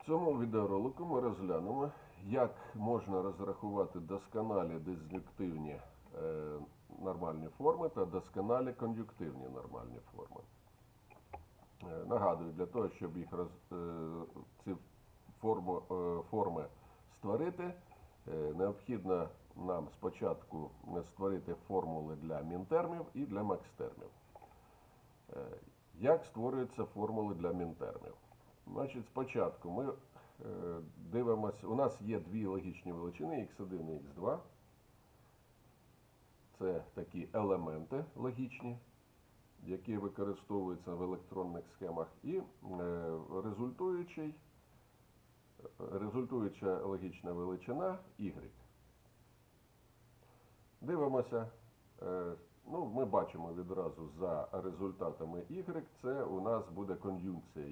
В цьому відеоролику ми розглянемо, як можна розрахувати досконалі диз'юнктивні е, нормальні форми та досконалі кон'юктивні нормальні форми. Е, Нагадую, для того, щоб їх роз, е, ці форму, е, форми створити, е, необхідно нам спочатку створити формули для мінтермів і для макстермів. Е, Як створюються формули для мінтермів? Значить, спочатку ми е, дивимося, у нас є дві логічні величини x1 і x2. Це такі елементи логічні, які використовуються в електронних схемах, і е, результуючий, результуюча логічна величина y. Дивимося. Ну, ми бачимо відразу за результатами y, це у нас буде кон'юнкція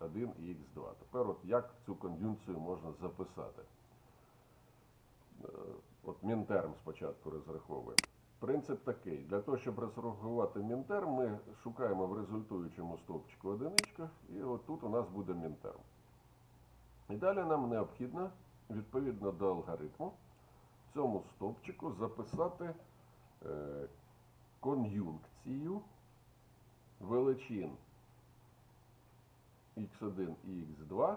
x1 і x2. Тепер от як цю кон'юнкцію можна записати? Е, От мінтерм спочатку розраховуємо. Принцип такий. Для того, щоб розрахувати мінтерм, ми шукаємо в результуючому стовпчику одиничку, і от тут у нас буде мінтерм. І далі нам необхідно, відповідно до алгоритму, в цьому стовпчику записати е, кон'юнкцію величин x1 і x2.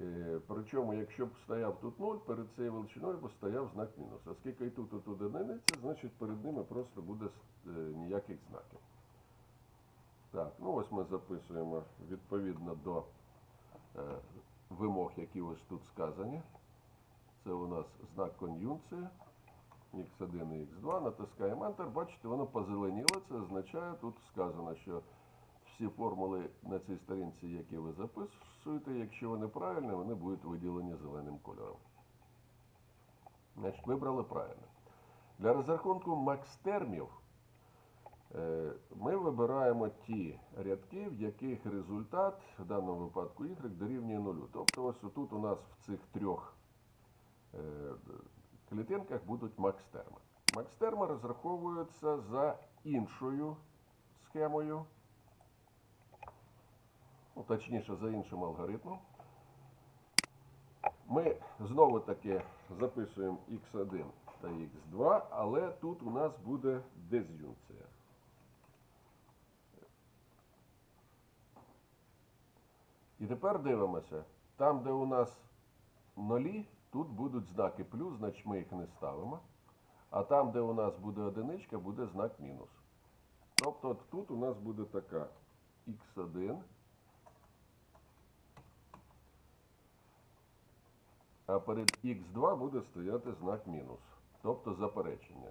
Е, Причому, якщо б стояв тут 0, перед цією величиною б стояв знак мінус. Оскільки і тут, і тут одиниця, значить перед ними просто буде е, ніяких знаків. Так, ну ось ми записуємо відповідно до е, вимог, які ось тут сказані. Це у нас знак кон'юнкції x1 і x2, натискаємо Enter, бачите, воно позеленіло, це означає, тут сказано, що всі формули на цій сторінці, які ви записуєте, якщо вони правильні, вони будуть виділені зеленим кольором. Значить, вибрали правильно. Для розрахунку макстермів е, ми вибираємо ті рядки, в яких результат, в даному випадку y, дорівнює нулю. Тобто ось тут у нас в цих трьох е, клітинках будуть макстерми. Макстерми розраховуються за іншою схемою, ну, точніше, за іншим алгоритмом. Ми знову таки записуємо x1 та x2, але тут у нас буде диз'юнкція. І тепер дивимося, там, де у нас нолі, тут будуть знаки плюс, значить ми їх не ставимо. А там, де у нас буде одиничка, буде знак мінус. Тобто тут у нас буде така x1. А перед x2 буде стояти знак мінус. Тобто заперечення.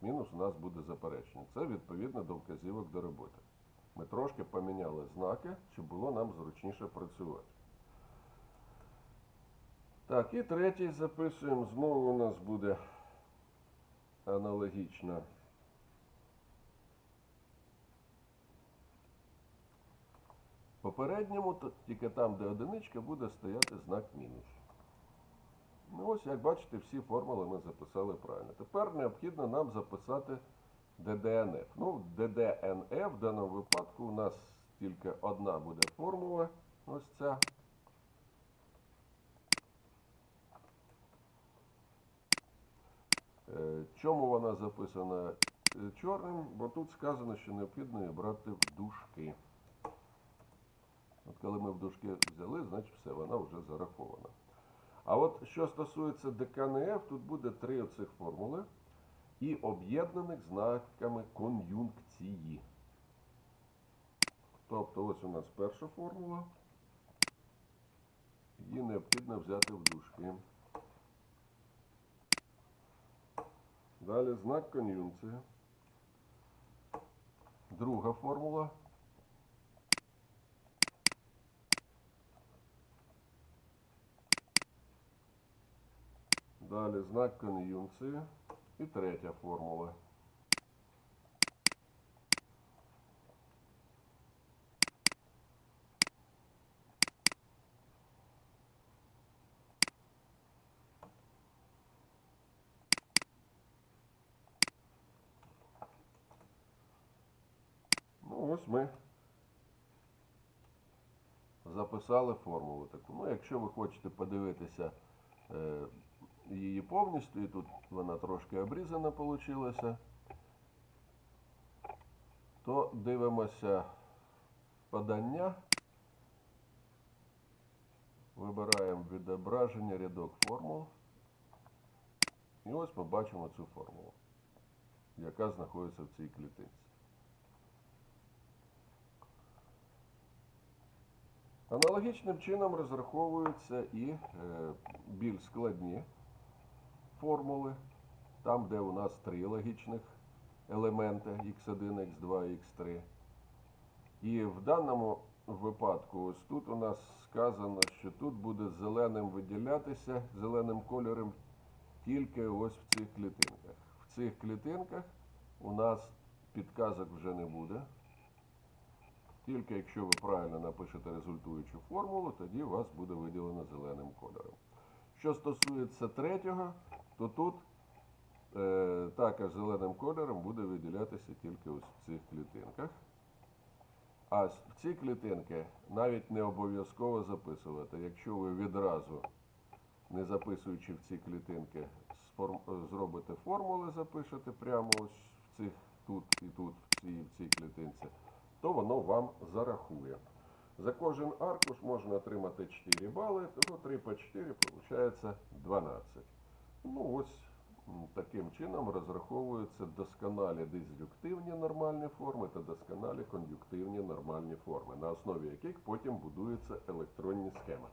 Мінус у нас буде заперечення. Це відповідно до вказівок до роботи. Ми трошки поміняли знаки, щоб було нам зручніше працювати. Так, і третій записуємо. Знову у нас буде аналогічно. Попередньому, то тільки там, де одиничка, буде стояти знак мінус. Ну ось, як бачите, всі формули ми записали правильно. Тепер необхідно нам записати DDNF. Ну, DDNF в даному випадку у нас тільки одна буде формула. Ось ця. Чому вона записана е, чорним? Бо тут сказано, що необхідно її брати в дужки. От коли ми в дужки взяли, значить все, вона вже зарахована. А от що стосується ДКНФ, тут буде три оцих формули і об'єднаних знаками кон'юнкції. Тобто ось у нас перша формула. Її необхідно взяти в дужки. Далі знак кон'юнкції. Друга формула. Далі знак кон'юнкції. І третя формула. Ну, ось ми написали формулу таку. Ну, якщо ви хочете подивитися е, її повністю, і тут вона трошки обрізана вийшла, то дивимося подання. Вибираємо відображення рядок формул. І ось ми бачимо цю формулу, яка знаходиться в цій клітинці. Аналогічним чином розраховуються і е, більш складні формули, там, де у нас три логічних елементи x1, x2, x3. І в даному випадку, ось тут у нас сказано, що тут буде зеленим виділятися, зеленим кольором тільки ось в цих клітинках. В цих клітинках у нас підказок вже не буде. Тільки якщо ви правильно напишете результуючу формулу, тоді у вас буде виділено зеленим кольором. Що стосується третього, то тут е, також зеленим кольором буде виділятися тільки ось в цих клітинках. А в ці клітинки навіть не обов'язково записувати. Якщо ви відразу, не записуючи в ці клітинки, зробите формули, запишете прямо ось в цих тут і тут, в цій, в цій клітинці, то воно вам зарахує. За кожен аркуш можна отримати 4 бали, то 3 по 4 виходить 12. Ну ось таким чином розраховуються досконалі дис'юнктивні нормальні форми та досконалі кон'юктивні нормальні форми, на основі яких потім будуються електронні схеми.